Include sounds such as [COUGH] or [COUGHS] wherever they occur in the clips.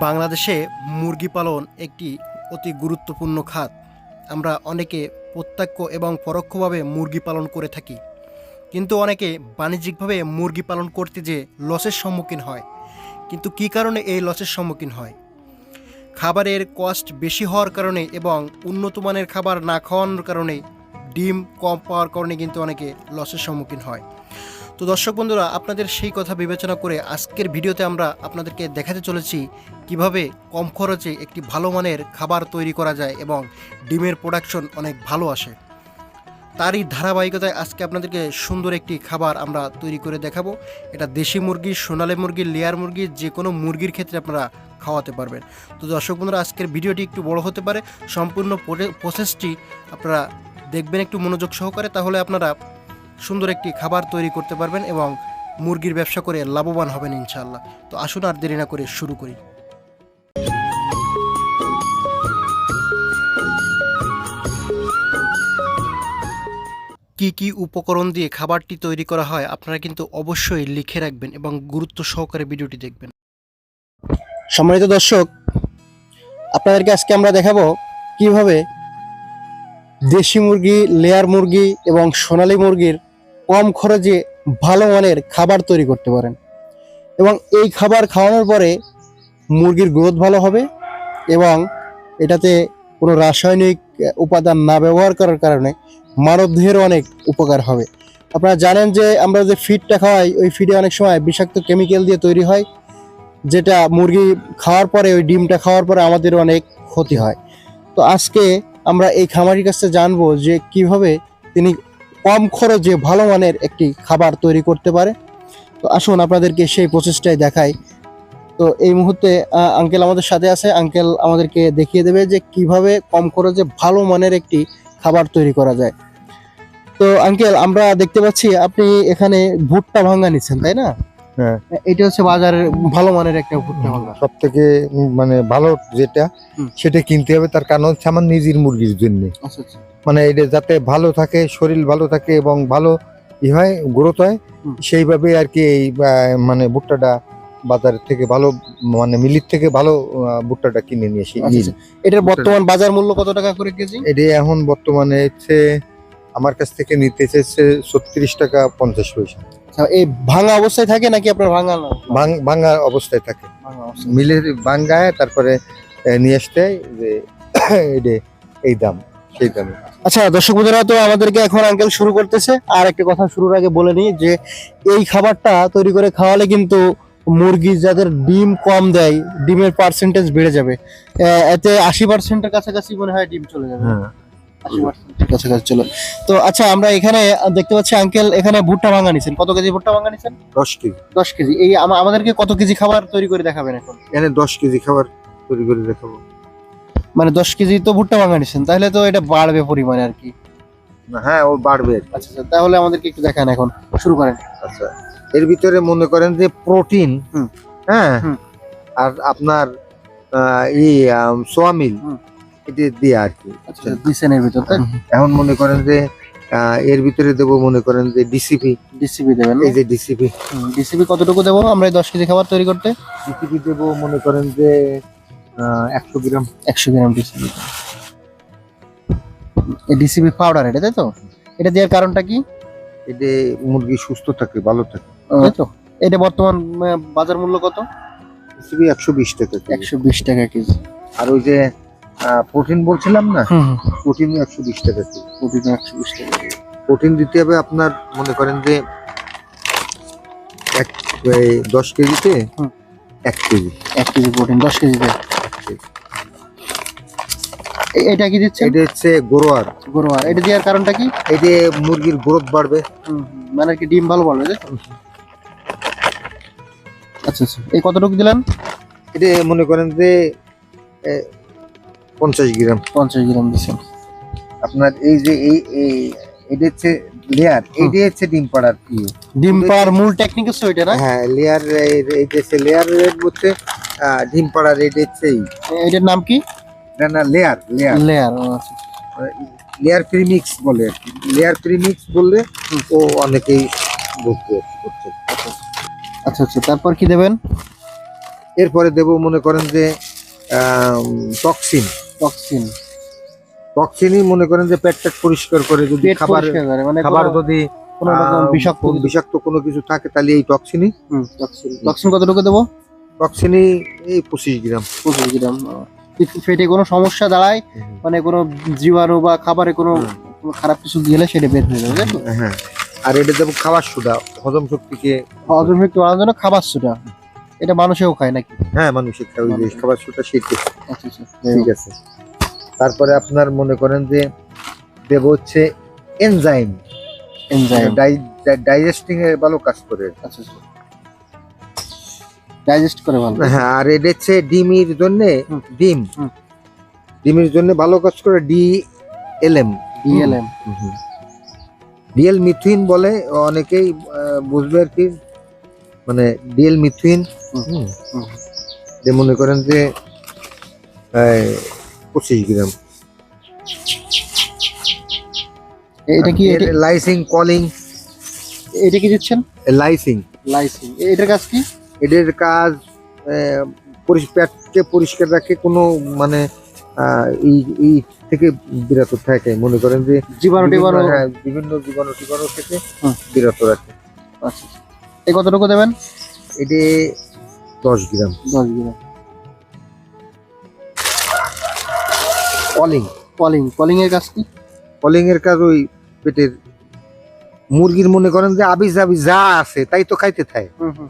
বাংলাদেশে মুরগি পালন একটি অতি গুরুত্বপূর্ণ খাত। আমরা অনেকে প্রত্যক্ষ এবং পরোক্ষভাবে মুরগি পালন করে থাকি। কিন্তু অনেকে বাণিজ্যিকভাবে মুরগি পালন করতে যে লসের সম্মুখীন হয়। কিন্তু কী কারণে এই লসের সম্মুখীন হয়? খাবারের কস্ট বেশি হওয়ার কারণে এবং উন্নত মানের খাবার না খাওয়ানোর কারণে ডিম কম পাওয়ার কারণে কিন্তু অনেকে লসের সম্মুখীন হয়। তো দর্শক বন্ধুরা, আপনাদের সেই কথা বিবেচনা করে আজকের ভিডিওতে আমরা আপনাদেরকে দেখাতে চলেছি কীভাবে কম খরচে একটি ভালো মানের খাবার তৈরি করা যায় এবং ডিমের প্রোডাকশন অনেক ভালো আসে। তারই ধারাবাহিকতায় আজকে আপনাদেরকে সুন্দর একটি খাবার আমরা তৈরি করে দেখাবো। এটা দেশি মুরগি, সোনালী মুরগি, লেয়ার মুরগি, যে কোনো মুরগির ক্ষেত্রে আপনারা খাওয়াতে পারবেন। তো দর্শক বন্ধুরা, আজকের ভিডিওটি একটু বড় হতে পারে। সম্পূর্ণ প্রো- প্রসেসটি আপনারা দেখবেন একটু মনোযোগ সহকারে, তাহলে আপনারা সুন্দর একটি খাবার তৈরি করতে পারবেন এবং মুরগির ব্যবসা করে লাভবান হবেন ইনশাল্লাহ তো আসুন আর দেরি না করে শুরু করি। কি কি উপকরণ দিয়ে খাবারটি তৈরি করা হয় আপনারা কিন্তু অবশ্যই লিখে রাখবেন এবং গুরুত্ব সহকারে ভিডিওটি দেখবেন। সম্মানিত দর্শক, আপনাদেরকে আজকে আমরা দেখাবো কীভাবে দেশি মুরগি, লেয়ার মুরগি এবং সোনালী মুরগির কম খরচে ভালো মানের খাবার তৈরি করতে পারেন। এবং এই খাবার খাওয়ানোর পরে মুরগির গ্রোথ ভালো হবে এবং এটাতে কোনো রাসায়নিক উপাদান না ব্যবহার করার কারণে মানবদেহের অনেক উপকার হবে। আপনারা জানেন যে আমরা যে ফিডটা খাওয়াই, ওই ফিডে অনেক সময় বিষাক্ত কেমিক্যাল দিয়ে তৈরি হয়, যেটা মুরগি খাওয়ার পরে, ওই ডিমটা খাওয়ার পরে আমাদের অনেক ক্ষতি হয়। তো আজকে আমরা এই খামারির কাছে জানব যে কীভাবে তিনি কম খরচে ভালো মানের একটি খাবার তৈরি করতে পারে। তো আসুন আপনাদেরকে সেই প্রসেসটাই দেখাই। তো এই মুহূর্তে আঙ্কেল আমাদের সাথে আছে। আঙ্কেল আমাদেরকে দেখিয়ে দেবে যে কীভাবে কম খরচে ভালো মানের একটি খাবার তৈরি করা যায়। তো আঙ্কেল আমরা দেখতে পাচ্ছি আপনি এখানে ভুট্টা ভাঙ্গা নিচ্ছেন, তাই না? হ্যাঁ। এটা হচ্ছে বাজারের ভালো মানের একটা ভুট্টা ভাঙ্গা সব থেকে মানে ভালো যেটা সেটা কিনতে হবে। তার কারণ হচ্ছে আমার নিজের মুরগির জন্য। আচ্ছা আচ্ছা। মানে এটা যাতে ভালো থাকে শরীর ভালো থাকে এবং ভালো ই হয় গ্রোথ হয় সেইভাবে আর কি এই মানে ভুট্টাটা বাজার থেকে ভালো মানে মিলির থেকে ভালো ভুট্টাটা কিনে নিয়ে আসি আচ্ছা। এটার বর্তমান বাজার মূল্য কত টাকা করে কেজি? এটা এখন বর্তমানে হচ্ছে আমার কাছ থেকে নিতে চেয়েছে ছত্রিশ টাকা পঞ্চাশ পয়সা। এই ভাঙা অবস্থায় থাকে নাকি আপনার ভাঙা না? ভাঙা অবস্থায় থাকে। অবস্থায়। ভাঙ্গায় তারপরে নিয়ে আসতে [COUGHS] যে এই দাম সেই দামে। আচ্ছা দর্শক বন্ধুরা তো আমাদেরকে এখন আঙ্কেল শুরু করতেছে। আর একটা কথা শুরুর আগে বলে নিই যে এই খাবারটা তৈরি করে খাওয়ালে কিন্তু মুরগি যাদের ডিম কম দেয় ডিমের পার্সেন্টেজ বেড়ে যাবে। এতে আশি পার্সেন্টের কাছাকাছি মনে হয় ডিম চলে যাবে। হ্যাঁ। কাছাকাছি চলো। তো আচ্ছা আমরা এখানে দেখতে পাচ্ছি আঙ্কেল এখানে ভুট্টা ভাঙা নিছেন। কত কেজি ভুট্টা ভাঙা নিছেন? দশ কেজি। দশ কেজি। এই আমাদেরকে কত কেজি খাবার তৈরি করে দেখাবেন এখন? এখানে দশ কেজি খাবার তৈরি করে দেখাবো। মানে দশ কেজি তো ভুট্টা ভাঙা নিছেন। তাহলে তো এটা বাড়বে পরিমাণে আর কি। হ্যাঁ ও বাড়বে। আচ্ছা আচ্ছা তাহলে আমাদেরকে একটু দেখান এখন। শুরু করেন। আচ্ছা এর ভিতরে মনে করেন যে প্রোটিন হুম। হ্যাঁ আর আপনার ই সোয়ামিল। এটা দিয়ে আর কি। দিছেন এর ভিতর এখন মনে করেন যে এর ভিতরে দেবো মনে করেন যে ডিসিপি ডিসিপি দেবেন এই যে ডিসিপি ডিসিপি কতটুকু দেবো? আমরা দশ কেজি খাবার তৈরি করতে? ডিসিপি দেবো মনে করেন যে একশো গ্রাম। একশো গ্রাম ডিসিপি এই ডিসিপি পাউডার এটা তাই তো? এটা দেওয়ার কারণটা কি? এতে মুরগি সুস্থ থাকে ভালো থাকে। তাই তো? এটা বর্তমান বাজার মূল্য কত? ডিসিপি একশো বিশ টাকা একশো বিশ টাকা কেজি। আর ওই যে প্রোটিন বলছিলাম না? প্রোটিন একশো বিশ টাকা কেজি। প্রতিদিন একশো বিশ টাকা কেজি। প্রোটিন দিতে হবে আপনার মনে করেন যে এক এই দশ কেজিতে এক কেজি। এক কেজি প্রোটিন দশ কেজিতে এটা কি দিচ্ছে? এটা হচ্ছে গোরোয়ার। গরুয়ার। এটা দেওয়ার কারণটা কি? এতে মুরগির গ্রোথ বাড়বে। মানে কি ডিম ভালো তাই আচ্ছা আচ্ছা। এই কতটুকু দিলেন? এটা মনে করেন যে পঞ্চাশ গ্রাম। পঞ্চাশ গ্রাম দিচ্ছেন আপনার এই যে এই এই- এটা হচ্ছে লেয়ার এইটা হচ্ছে ডিম পাড়ার ইয়ে। ডিম পাওয়ার মূল টেকনিক হচ্ছে ওইটা না? হ্যাঁ লেয়ার এই যে লেয়ার হচ্ছে আহ, ডিম পাড়ার এটা হচ্ছে এই। এটার নাম কি? না না layer layer layer layer premix বলে লেয়ার প্রিমিক্স বললে ও অনেকেই বুঝতে আচ্ছা আচ্ছা তারপর কি দেবেন? এরপরে দেব মনে করেন যে টক্সিন টক্সিন টক্সিনই মনে করেন যে পেট টেট পরিষ্কার করে যদি পেট খাবার পরিষ্কার করে মানে খাবার কোনো- যদি কোনো রকম আহ, বিষাক্ত কোন বিষাক্ত কোনো কিছু থাকে তাহলে এই টক্সিনই টক্সিন টক্সিন কতটুকু দেবো? টক্সিনই এই পঁচিশ গ্রাম। পঁচিশ গ্রাম পেটে কোনো সমস্যা দাঁড়ায় মানে কোনো জীবাণু বা খাবারে কোনো হুম। কোনো খারাপ কিছু গেলে সেটা বের হয়ে যাবে তাই তো? হ্যাঁ। আর এটা দেবো খাবার সুদা হজম শক্তিকে হজম শক্তি বাড়ানোর জন্য খাবার সুটা এটা মানুষেও খায় নাকি? হ্যাঁ মানুষের খাওয়া ওই যে খাবার সুটা শীতে আচ্ছা আচ্ছা। ঠিক আছে। তারপরে আপনার মনে করেন যে দেব হচ্ছে এনজাইম এনজাইম ডাইজেস্টিং এ ভালো কাজ করে। আচ্ছা আচ্ছা। ডাইজেস্ট করে ভালো। হ্যাঁ আর এটা হচ্ছে ডিমের জন্য ডিম। ডিমের জন্য ভালো কাজ করে D L M DLM DL methionine বলে অনেকেই বুঝবে আর কি। মানে ডিএল মিথুইন। যে মনে করেন যে পঁচিশ গ্রাম। এটা কি লাইসিং কলিং এটা কি দিচ্ছেন? লাইসিং লাইসিন এটার কাজ কি? এদের কাজ পেটকে পরিষ্কার রাখে কোনো মানে এই থেকে বিরত থাকে। মনে করেন যে জীবাণু টিবাণু হ্যাঁ, বিভিন্ন জীবাণু টিবাণু থেকে বিরত রাখে। আচ্ছা। এই কতটুকু দেবেন? এটি দশ গ্রাম। দশ গ্রাম। কলিং কলিং কলিং এর কাজ কি? কলিং এর কাজ ওই পেটের মুরগির মনে করেন যে আবিজ আবিজ যা আছে তাই তো খাইতে থাকে। হুম হুম।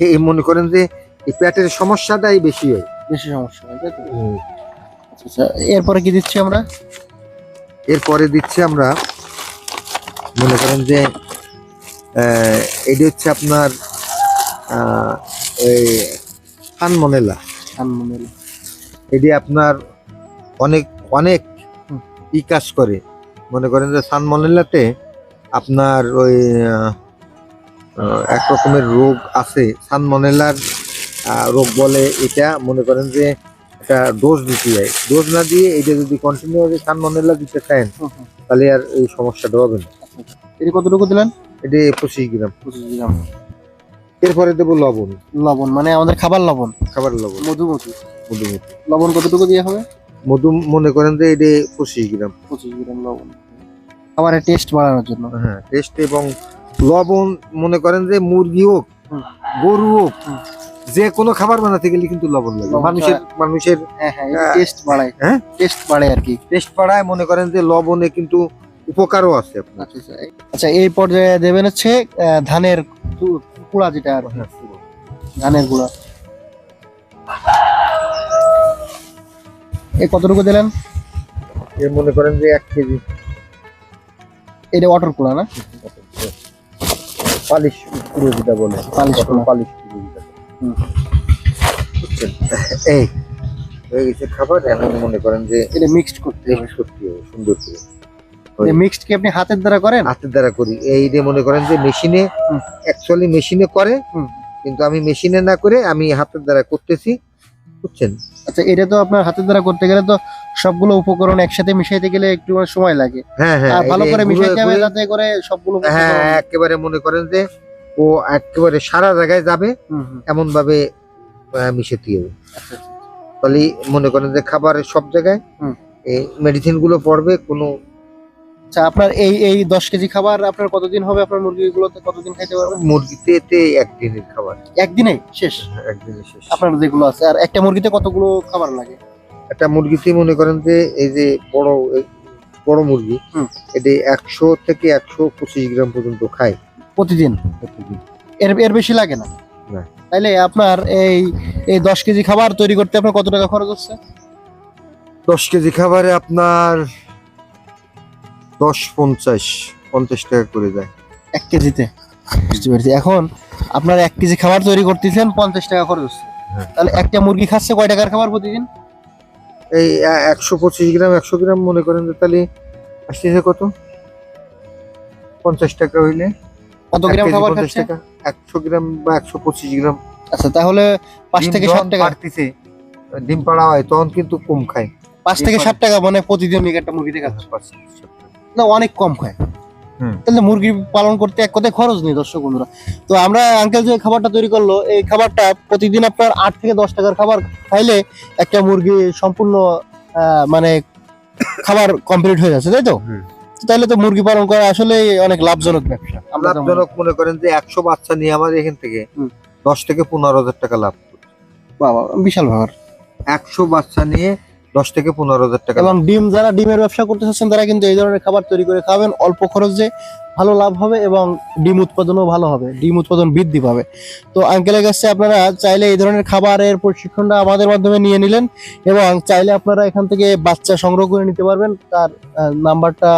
এই মনে করেন যে এই পেটের সমস্যাটাই বেশি হয়। বেশি সমস্যা হয় আচ্ছা আচ্ছা এরপরে কি দিচ্ছি আমরা? এরপরে দিচ্ছি আমরা মনে করেন যে এটি হচ্ছে আপনার এই এটি আপনার অনেক অনেক। ই কাজ করে। মনে করেন যে সানমনেলাতে আপনার ওই এক রকমের রোগ আছে। সানমনেলার রোগ বলে এটা মনে করেন যে একটা ডোজ দিতে হয় ডোজ না দিয়ে এটা যদি কন্টিনিউ সানমনেলা দিতে চান। তাহলে আর এই সমস্যাটা হবে না। আচ্ছা আচ্ছা। এটা কতটুকু দিলেন? এটি পঁচিশ গ্রাম। পঁচিশ গ্রাম। এরপরে দেবো লবণ। লবণ মানে আমাদের খাবার লবণ। খাবার লবণ। মধুমতি। মধুমতি। লবণ কতটুকু দিয়ে হবে? মধু মনে করেন যে এটি পঁচিশ গ্রাম। পঁচিশ গ্রাম লবণ। খাবারের টেস্ট বাড়ানোর জন্য। হ্যাঁ টেস্ট এবং লবণ মনে করেন যে মুরগি হোক গরু হোক যে কোনো খাবার বানাতে গেলে কিন্তু লবণ লাগে। মানুষের মানুষের হ্যাঁ হ্যাঁ টেস্ট বাড়ায়। হ্যাঁ? টেস্ট বাড়ায় আর কি। টেস্ট পাড়ায় মনে করেন যে লবণে কিন্তু উপকারও আছে আপনার। আচ্ছা আচ্ছা। আচ্ছা এই পর্যায়ে দেবেন হচ্ছে ধানের কুড়া যেটা আর ধানের গুঁড়া এই কতটুকু দিলেন? এর মনে করেন যে এক কেজি। এটা অটর কুড়া না? পালিশ পুরো যেটা বলে। পালিশ কুড়া। পালিশ পুরো যেটা হুম। এই হয়ে গেছে খাবার এখন মনে করেন যে এটা মিক্সড করতে হবে। সত্যি হবে সুন্দর করে। মিক্সড কি আপনি হাতের দ্বারা করেন হাতের দ্বারা করি এই যে মনে করেন যে মেশিনে। অ্যাকচুয়ালি মেশিনে করে। কিন্তু আমি মেশিনে না করে আমি হাতের দ্বারা করতেছি বুঝছেন আচ্ছা এটা তো আপনার হাতের দ্বারা করতে গেলে তো সবগুলো উপকরণ একসাথে মিশাইতে গেলে একটু সময় লাগে হ্যাঁ হ্যাঁ ভালো করে মিশাইতে হবে যাতে করে সবগুলো হ্যাঁ একেবারে মনে করেন যে ও একেবারে সারা জায়গায় যাবে। এমন ভাবে মিশাতে হবে আচ্ছা, আচ্ছা। তাহলে মনে করেন যে খাবারের সব জায়গায় এই মেডিসিনগুলো পড়বে কোনো আচ্ছা আপনার এই এই দশ কেজি খাবার আপনার কতদিন হবে? আপনার মুরগিগুলোতে কতদিন খাইতে পারবেন? মুরগিতে এতে একদিনের খাবার। একদিনে? শেষ? একদিনে শেষ। আপনার যেগুলো আছে আর একটা মুরগিতে কতগুলো খাবার লাগে? একটা মুরগিতে মনে করেন যে এই যে বড় বড় মুরগি। এটি একশো থেকে একশো পঁচিশ গ্রাম পর্যন্ত খায়। প্রতিদিন? প্রতিদিন। এর এর বেশি লাগে না? না। তাইলে আপনার এই এই দশ কেজি খাবার তৈরি করতে আপনার কত টাকা খরচ হচ্ছে? দশ কেজি খাবারে আপনার দশ পঞ্চাশ পঞ্চাশ টাকা করে দেয়। এক কেজিতে? বুঝতে পেরেছি। এখন আপনার এক কেজি খাবার তৈরি করতেছেন পঞ্চাশ টাকা খরচ হ্যাঁ। তাহলে একটা মুরগি খাচ্ছে কয় টাকার খাবার প্রতিদিন? এই একশো পঁচিশ গ্রাম একশো গ্রাম মনে করেন যে তাহলে আসতেছে কত? পঞ্চাশ টাকা হইলে। কত গ্রাম খাবার খাচ্ছে? টাকা। একশো গ্রাম বা একশো পঁচিশ গ্রাম। আচ্ছা তাহলে পাঁচ থেকে সাত টাকা। পাড়তিছে, ডিম পাড়া হয় তখন কিন্তু কম খায়। পাঁচ থেকে সাত টাকা মানে প্রতিদিন একটা মুরগিতে খাচ্ছে। না অনেক কম খায়। তাহলে মুরগি পালন করতে এক কথায় খরচ নেই দর্শক বন্ধুরা। তো আমরা আঙ্কেল যে খাবারটা তৈরি করল এই খাবারটা প্রতিদিন আপনার আট থেকে দশ টাকার খাবার খাইলে একটা মুরগি সম্পূর্ণ মানে খাবার কমপ্লিট হয়ে যাচ্ছে তাই তো? তাহলে তো মুরগি পালন করা আসলে অনেক লাভজনক ব্যবসা। আমরা লাভজনক মনে করেন যে একশো বাচ্চা নিয়ে আমাদের এখান থেকে দশ থেকে পনেরো হাজার টাকা লাভ বাবা বিশাল ব্যাপার। একশো বাচ্চা নিয়ে দশ থেকে পনেরো হাজার টাকা এবং ডিম যারা ডিমের ব্যবসা করতে চাচ্ছেন তারা কিন্তু এই ধরনের খাবার তৈরি করে খাবেন। অল্প খরচে ভালো লাভ হবে এবং ডিম উৎপাদনও ভালো হবে। ডিম উৎপাদন বৃদ্ধি পাবে। তো আঙ্কেলের কাছে আপনারা চাইলে এই ধরনের খাবারের প্রশিক্ষণটা আমাদের মাধ্যমে নিয়ে নিলেন এবং চাইলে আপনারা এখান থেকে বাচ্চা সংগ্রহ করে নিতে পারবেন। তার নাম্বারটা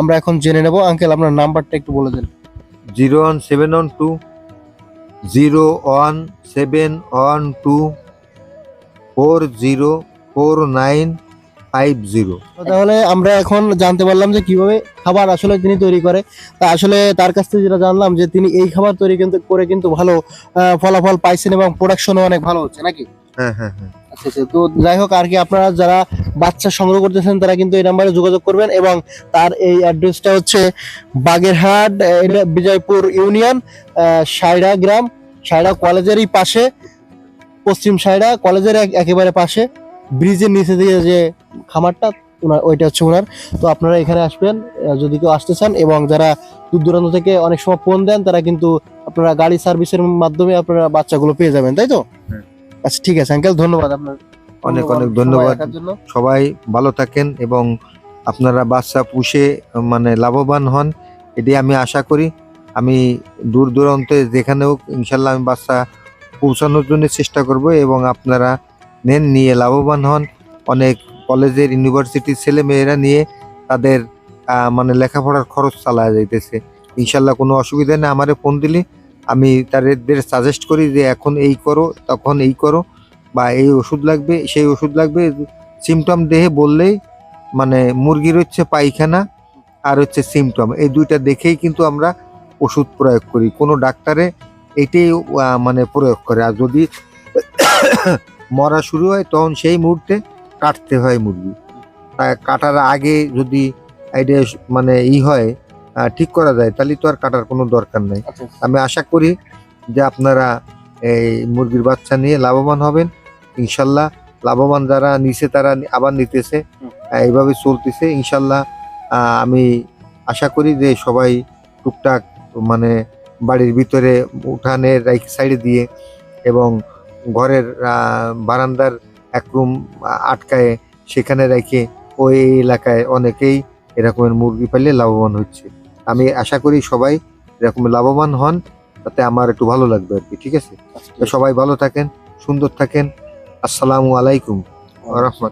আমরা এখন জেনে নেব। আঙ্কেল আপনার নাম্বারটা একটু বলে দেন। Zero one seven one two zero one seven one two four zero four nine five zero. তাহলে আমরা এখন জানতে পারলাম যে কীভাবে খাবার আসলে তিনি তৈরি করে। তা আসলে তার কাছ থেকে যেটা জানলাম যে তিনি এই খাবার তৈরি কিন্তু করে কিন্তু ভালো ফলাফল পাইছেন এবং প্রোডাকশনও অনেক ভালো হচ্ছে নাকি? হ্যাঁ হ্যাঁ হ্যাঁ। আচ্ছা আচ্ছা। তো যাই হোক আর কি আপনারা যারা বাচ্চা সংগ্রহ করতেছেন তারা কিন্তু এই নাম্বারে যোগাযোগ করবেন এবং তার এই অ্যাড্রেসটা হচ্ছে বাগেরহাট বিজয়পুর ইউনিয়ন সায়রা গ্রাম সায়রা কলেজেরই পাশে পশ্চিম সায়রা কলেজের একেবারে পাশে। ব্রিজের নিচে দিয়ে যে খামারটা ওনার ওইটা হচ্ছে ওনার। তো আপনারা এখানে আসবেন যদি কেউ আসতে চান এবং যারা দূর দূরান্ত থেকে অনেক সময় ফোন দেন তারা কিন্তু আপনারা গাড়ি সার্ভিসের মাধ্যমে আপনারা বাচ্চাগুলো পেয়ে যাবেন তাই তো? আচ্ছা ঠিক আছে আঙ্কেল ধন্যবাদ আপনার। অনেক অনেক ধন্যবাদ সবাই ভালো থাকেন এবং আপনারা বাচ্চা পুষে মানে লাভবান হন এটি আমি আশা করি। আমি দূর দূরান্তে যেখানে হোক ইনশাল্লাহ আমি বাচ্চা পৌঁছানোর জন্য চেষ্টা করব এবং আপনারা নেন নিয়ে লাভবান হন। অনেক কলেজের ইউনিভার্সিটির ছেলে মেয়েরা নিয়ে তাদের মানে লেখাপড়ার খরচ চালায় যাইতেছে। ইনশাল্লাহ কোনো অসুবিধা নেই, আমারে ফোন দিলে। আমি তাদের সাজেস্ট করি যে এখন এই করো, তখন এই করো। বা এই ওষুধ লাগবে, সেই ওষুধ লাগবে। সিমটম দেহে বললেই মানে মুরগির হচ্ছে পায়খানা আর হচ্ছে সিমটম এই দুইটা দেখেই কিন্তু আমরা ওষুধ প্রয়োগ করি। কোনো ডাক্তারে এটাই মানে প্রয়োগ করে। আর যদি মরা শুরু হয় তখন সেই মুহূর্তে কাটতে হয় মুরগি। তা কাটার আগে যদি এটা মানে ই হয় ঠিক করা যায় তাহলে তো আর কাটার কোনো দরকার নাই। আচ্ছা আমি আশা করি যে আপনারা এই মুরগির বাচ্চা নিয়ে লাভবান হবেন। ইনশাল্লাহ লাভবান যারা নিছে তারা আবার নিতেছে। এইভাবে চলতেছে। ইনশাল্লাহ আমি আশা করি যে সবাই টুকটাক মানে বাড়ির ভিতরে উঠানের রাইট সাইডে দিয়ে এবং ঘরের বারান্দার এক রুম আটকায় সেখানে রেখে ওই এলাকায় অনেকেই এরকমের মুরগি পাইলে লাভবান হচ্ছে। আমি আশা করি সবাই এরকম লাভবান হন তাতে আমার একটু ভালো লাগবে আর কি ঠিক আছে? সবাই ভালো থাকেন সুন্দর থাকেন। আসসালামু আলাইকুম। রহমত